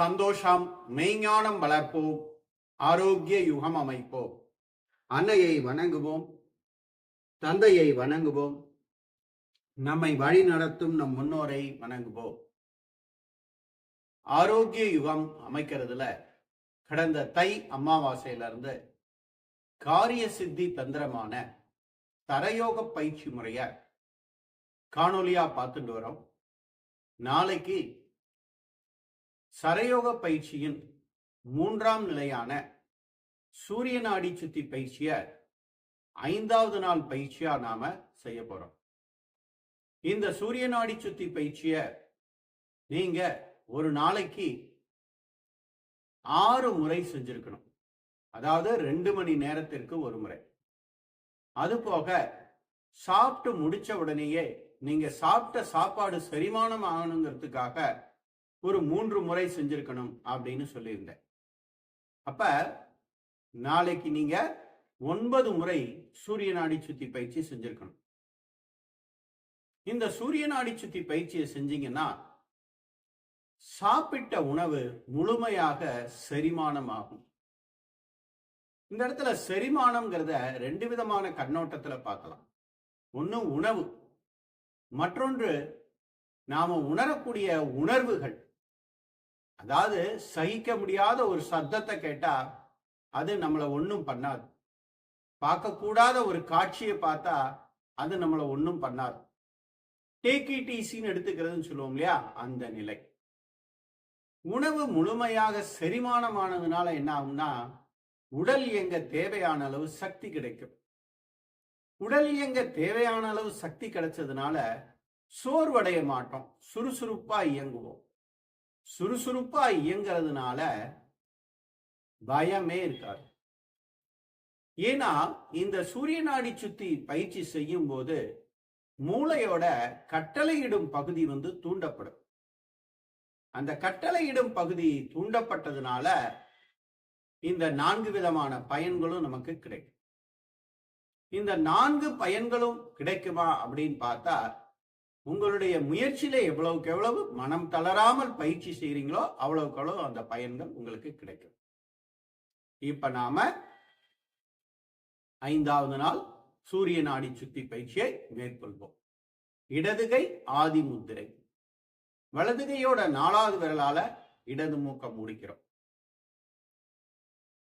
சந்தோஷம் மெய்ஞானம் வளர்ப்போம் ஆரோக்கிய யுகம் அமைப்போம். அன்னையை வணங்குவோம் தந்தையை வணங்குவோம் நம்மை வழி நடத்தும் நம் முன்னோரை வணங்குவோம். ஆரோக்கிய யுகம் அமைக்கிறதுல கடந்த தை அமாவாசையிலிருந்து காரிய சித்தி தந்திரமான தரயோக பயிற்சி முறைய காணொலியா பார்த்துட்டு வரோம். நாளைக்கு சரயோக பயிற்சியின் மூன்றாம் நிலையான சூரிய நாடி சுத்தி பயிற்சிய ஐந்தாவது நாள் பயிற்சியா நாம செய்ய போறோம். இந்த சூரிய நாடி சுத்தி பயிற்சிய நீங்க ஒரு நாளைக்கு ஆறு முறை செஞ்சிருக்கணும். அதாவது ரெண்டு மணி நேரத்திற்கு ஒரு முறை. அது போக சாப்பிட்டு முடிச்ச உடனேயே நீங்க சாப்பிட்ட சாப்பாடு செரிமானம் ஆகணுங்கிறதுக்காக ஒரு மூன்று முறை செஞ்சிருக்கணும் அப்படின்னு சொல்லியிருந்தேன். அப்ப நாளைக்கு நீங்க ஒன்பது முறை சூரிய நாடி சுத்தி பயிற்சி செஞ்சிருக்கணும். இந்த சூரிய நாடி சுத்தி பயிற்சியை செஞ்சீங்கன்னா சாப்பிட்ட உணவு முழுமையாக செரிமானம் ஆகும் இந்த இடத்துல செரிமானம்ங்கிறத ரெண்டு விதமான கண்ணோட்டத்துல பார்க்கலாம். ஒன்று உணவு மற்றொன்று நாம உணரக்கூடிய உணர்வுகள். அதாவது சகிக்க முடியாத ஒரு சத்தத்தை கேட்டா அது நம்மளை ஒன்றும் பண்ணாது. பார்க்கக்கூடாத ஒரு காட்சியை பார்த்தா அது நம்மளை ஒன்றும் பண்ணாது. டேகிடிசின்னு எடுத்துக்கிறதுன்னு சொல்லுவோம் இல்லையா? அந்த நிலை. உணவு முழுமையாக செரிமானமானதுனால என்ன ஆகும்னா உடல் இயங்க தேவையான அளவு சக்தி கிடைக்கும். உடல் இயங்க தேவையான அளவு சக்தி கிடைச்சதுனால சோர்வடைய மாட்டோம். சுறுசுறுப்பா இயங்குவோம். சுறுசுறுப்பா இயங்கிறதுனால பயமே இருக்காது. ஏன்னா இந்த சூரிய நாடி சுத்தி பயிற்சி செய்யும் போது மூளையோட கட்டளையிடும் பகுதி வந்து தூண்டப்படும். அந்த கட்டளையிடும் பகுதி தூண்டப்பட்டதுனால இந்த நான்கு விதமான பயன்களும் நமக்கு கிடைக்கும். இந்த நான்கு பயன்களும் கிடைக்குமா அப்படின்னு பார்த்தா உங்களுடைய முயற்சியில எவ்வளவுக்கு எவ்வளவு மனம் தளராமல் பயிற்சி செய்கிறீங்களோ அவ்வளவுக்கு அவ்வளவு அந்த பயன்கள் உங்களுக்கு கிடைக்கும். இப்ப நாம ஐந்தாவது நாள் சூரிய நாடி சுத்தி பயிற்சியை மேற்கொள்வோம். இடதுகை ஆதி முத்திரை. வலதுகையோட நாலாவது விரலால இடது மூக்க முடிக்கிறோம்.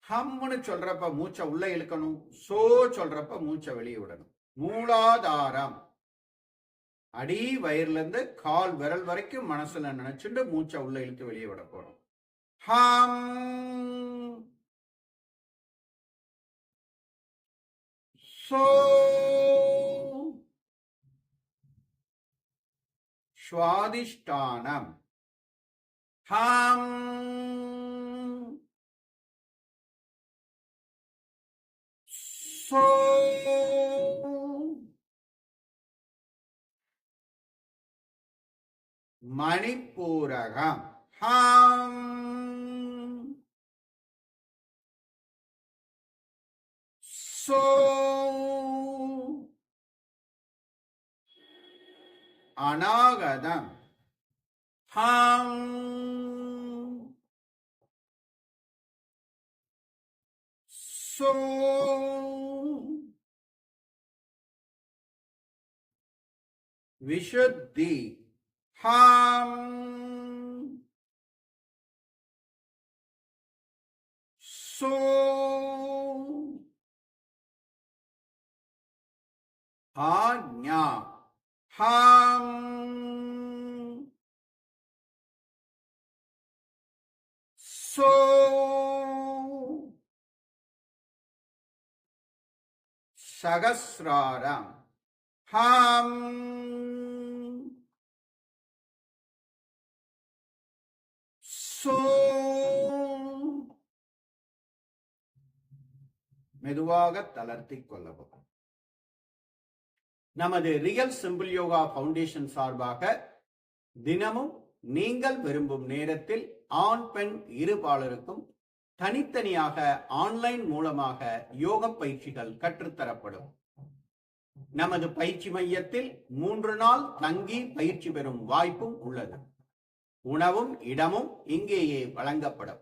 ஹம்னு சொல்றப்ப மூச்சை உள்ள இழுக்கணும். சோ சொல்றப்ப மூச்சை வெளியே விடணும். மூலாதாரம். அடி வயிறுலேருந்து கால் விரல் வரைக்கும் மனசுல நினைச்சுட்டு மூச்சை உள்ள இழுத்து வெளியே விட போறோம். ஹம். சோ. சுவாதிஷ்டானம். ஹம். சோ. மணிப்பூரகம். ஹம். சோ. அநாகதம். ஹம். சோ. விஷுத்தி ஹம் சோ ஆஞா ஹம் சோ சகசிராரம் ஹம் சோ மெதுவாக தளர்த்திக் கொள்ளவும். நமது ரியல் சிம்பிள் யோகா ஃபவுண்டேஷன் சார்பாக தினமும் நீங்கள் விரும்பும் நேரத்தில் ஆண் பெண் இருபாலருக்கும் தனித்தனியாக ஆன்லைன் மூலமாக யோக பயிற்சிகள் கற்றுத்தரப்படும். நமது பயிற்சி மையத்தில் மூன்று நாள் தங்கி பயிற்சி பெறும் வாய்ப்பும் உள்ளது. உணவும் இடமும் இங்கேயே வழங்கப்படும்.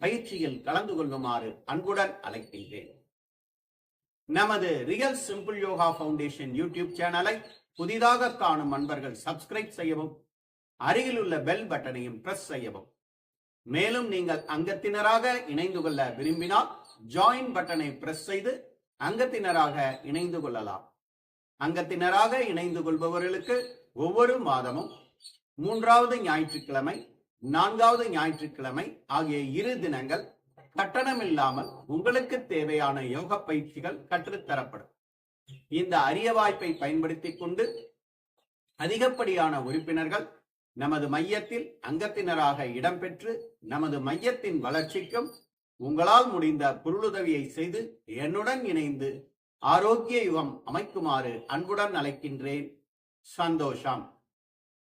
பயிற்சியில் கலந்து கொள்ளுமாறு அன்புடன் அழைக்கின்றேன். நமது real simple yoga foundation YouTube சேனலை புதிதாக காணும் அன்பர்கள் சப்ஸ்கிரைப் செய்யவும் அருகிலுள்ள பெல் பட்டனையும் பிரஸ் செய்யவும். மேலும் நீங்கள் அங்கத்தினராக இணைந்து கொள்ள விரும்பினால் ஜாயின் பட்டனை பிரஸ் செய்து அங்கத்தினராக இணைந்து கொள்ளலாம். அங்கத்தினராக இணைந்து கொள்பவர்களுக்கு ஒவ்வொரு மாதமும் மூன்றாவது ஞாயிற்றுக்கிழமை நான்காவது ஞாயிற்றுக்கிழமை ஆகிய இரு தினங்கள் கட்டணமில்லாமல் உங்களுக்கு தேவையான யோக பயிற்சிகள் கற்றுத்தரப்படும் இந்த அரிய வாய்ப்பை பயன்படுத்திக் கொண்டு அதிகப்படியான உறுப்பினர்கள் நமது மையத்தில் அங்கத்தினராக இடம்பெற்று நமது மையத்தின் வளர்ச்சிக்கும் உங்களால் முடிந்த பொருளுதவியை செய்து என்னுடன் இணைந்து ஆரோக்கிய யுகம் அமைக்குமாறு அன்புடன் அழைக்கின்றேன். சந்தோஷம்.